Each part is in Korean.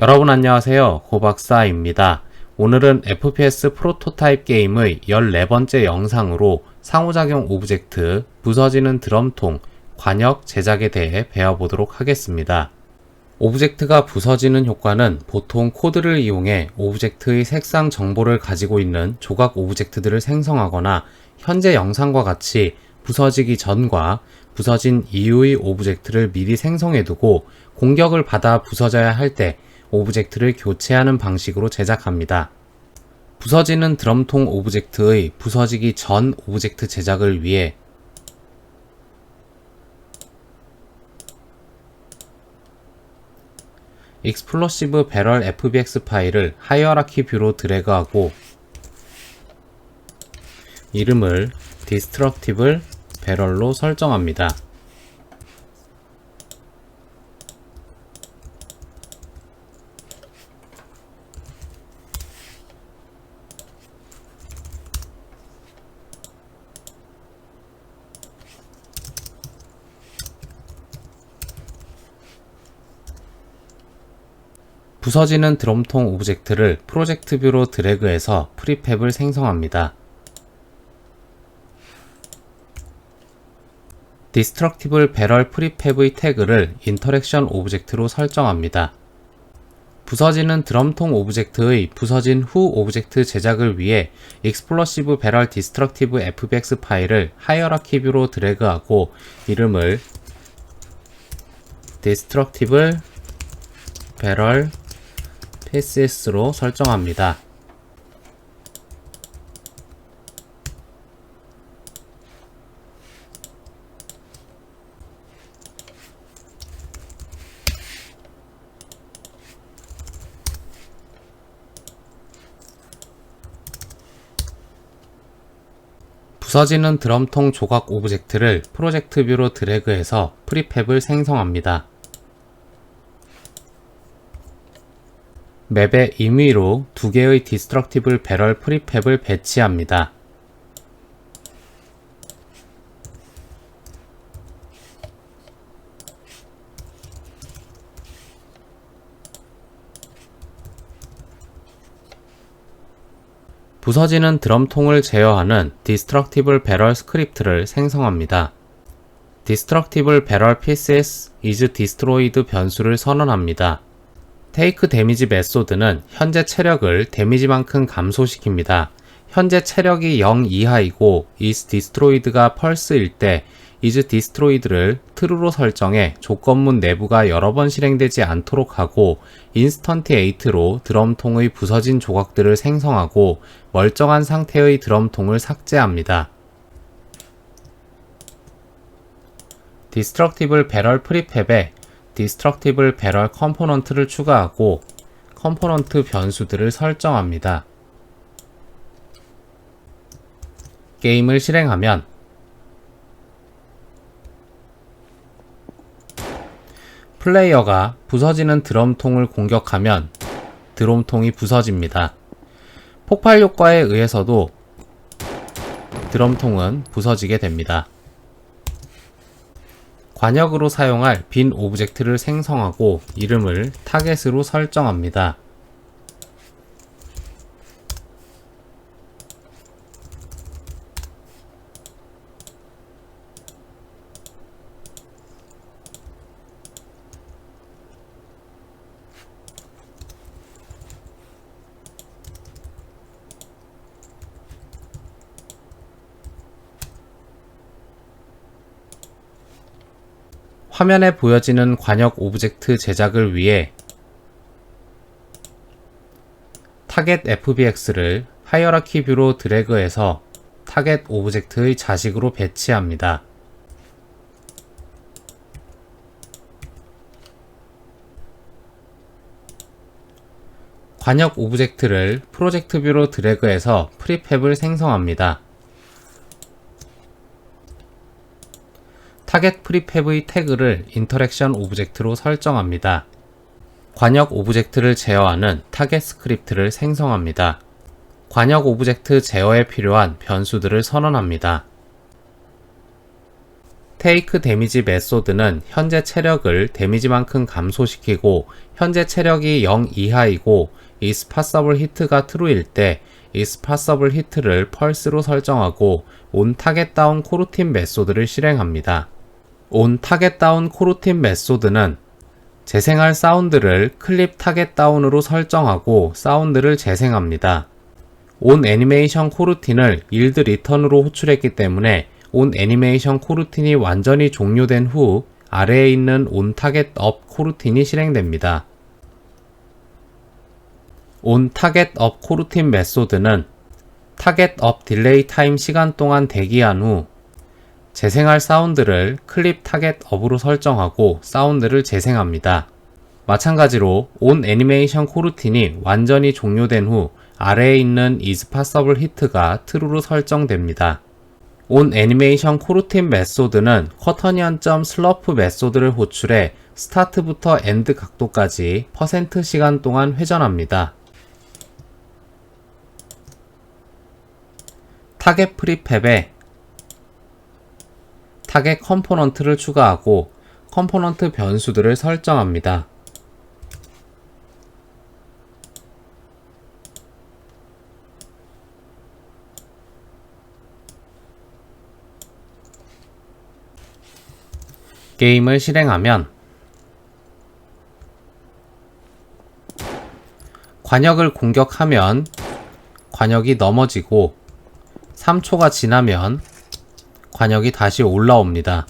여러분 안녕하세요. 고박사입니다. 오늘은 FPS 프로토타입 게임의 14번째 영상으로 상호작용 오브젝트, 부서지는 드럼통, 관역 제작에 대해 배워보도록 하겠습니다. 오브젝트가 부서지는 효과는 보통 코드를 이용해 오브젝트의 색상 정보를 가지고 있는 조각 오브젝트들을 생성하거나 현재 영상과 같이 부서지기 전과 부서진 이후의 오브젝트를 미리 생성해두고 공격을 받아 부서져야 할때 오브젝트를 교체하는 방식으로 제작합니다. 부서지는 드럼통 오브젝트의 부서지기 전 오브젝트 제작을 위해 익스플로시브 배럴 fbx 파일을 하이어라키 뷰로 드래그하고 이름을 디스트럭티블 배럴로 설정합니다. 부서지는 드럼통 오브젝트를 프로젝트 뷰로 드래그해서 프리팹을 생성합니다. 디스트럭티블 배럴 프리팹의 태그를 인터랙션 오브젝트로 설정합니다. 부서지는 드럼통 오브젝트의 부서진 후 오브젝트 제작을 위해 익스플로시브 배럴 디스트럭티브 fbx 파일을 하이어라키 뷰로 드래그하고 이름을 디스트럭티블 배럴 PSS로 설정합니다. 부서지는 드럼통 조각 오브젝트를 프로젝트 뷰로 드래그해서 프리팹을 생성합니다. 맵의 임의로 두 개의 디스트럭티블 배럴 프리팹을 배치합니다. 부서지는 드럼통을 제어하는 디스트럭티블 배럴 스크립트를 생성합니다. 디스트럭티블 배럴 pieces is destroyed 변수를 선언합니다. 테이크 데미지 메소드는 현재 체력을 데미지만큼 감소시킵니다. 현재 체력이 0 이하이고 is destroyed가 펄스일 때 is destroyed를 true로 설정해 조건문 내부가 여러 번 실행되지 않도록 하고 인스턴트 8로 드럼통의 부서진 조각들을 생성하고 멀쩡한 상태의 드럼통을 삭제합니다. 디스트럭티블 배럴 프리팹에 디스트럭티블 배럴 컴포넌트를 추가하고 컴포넌트 변수들을 설정합니다. 게임을 실행하면 플레이어가 부서지는 드럼통을 공격하면 드럼통이 부서집니다. 폭발 효과에 의해서도 드럼통은 부서지게 됩니다. 관역으로 사용할 빈 오브젝트를 생성하고 이름을 타겟으로 설정합니다. 화면에 보여지는 관역 오브젝트 제작을 위해 타겟 FBX를 하이어라키 뷰로 드래그해서 타겟 오브젝트의 자식으로 배치합니다. 관역 오브젝트를 프로젝트 뷰로 드래그해서 프리팹을 생성합니다. 타겟 프리팹의 태그를 인터랙션 오브젝트로 설정합니다. 관역 오브젝트를 제어하는 타겟 스크립트를 생성합니다. 관역 오브젝트 제어에 필요한 변수들을 선언합니다. 테이크 데미지 메소드는 현재 체력을 데미지만큼 감소시키고 현재 체력이 0 이하이고 is possible hit가 true일 때 is possible hit를 펄스로 설정하고 on target down 코루틴 메소드를 실행합니다. On target down 코루틴 메소드는 재생할 사운드를 클립 타겟 다운으로 설정하고 사운드를 재생합니다. 온 애니메이션 코루틴을 일드 리턴으로 호출했기 때문에 온 애니메이션 코루틴이 완전히 종료된 후 아래에 있는 온 타겟 업 코루틴이 실행됩니다. 온 타겟 업 코루틴 메소드는 타겟 업 딜레이 타임 시간 동안 대기한 후 재생할 사운드를 클립 타겟 업으로 설정하고 사운드를 재생합니다. 마찬가지로 온 애니메이션 코루틴이 완전히 종료된 후 아래에 있는 is possible hit가 true로 설정됩니다. 온 애니메이션 코루틴 메소드는 쿼터니언점 슬러프 메소드를 호출해 스타트부터 엔드 각도까지 퍼센트 시간 동안 회전합니다. 타겟 프리팹에 타겟 컴포넌트를 추가하고 컴포넌트 변수들을 설정합니다. 게임을 실행하면 관역을 공격하면 관역이 넘어지고 3초가 지나면 관역이 다시 올라옵니다.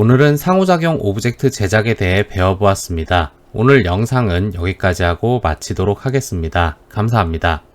오늘은 상호작용 오브젝트 제작에 대해 배워보았습니다. 오늘 영상은 여기까지 하고 마치도록 하겠습니다. 감사합니다.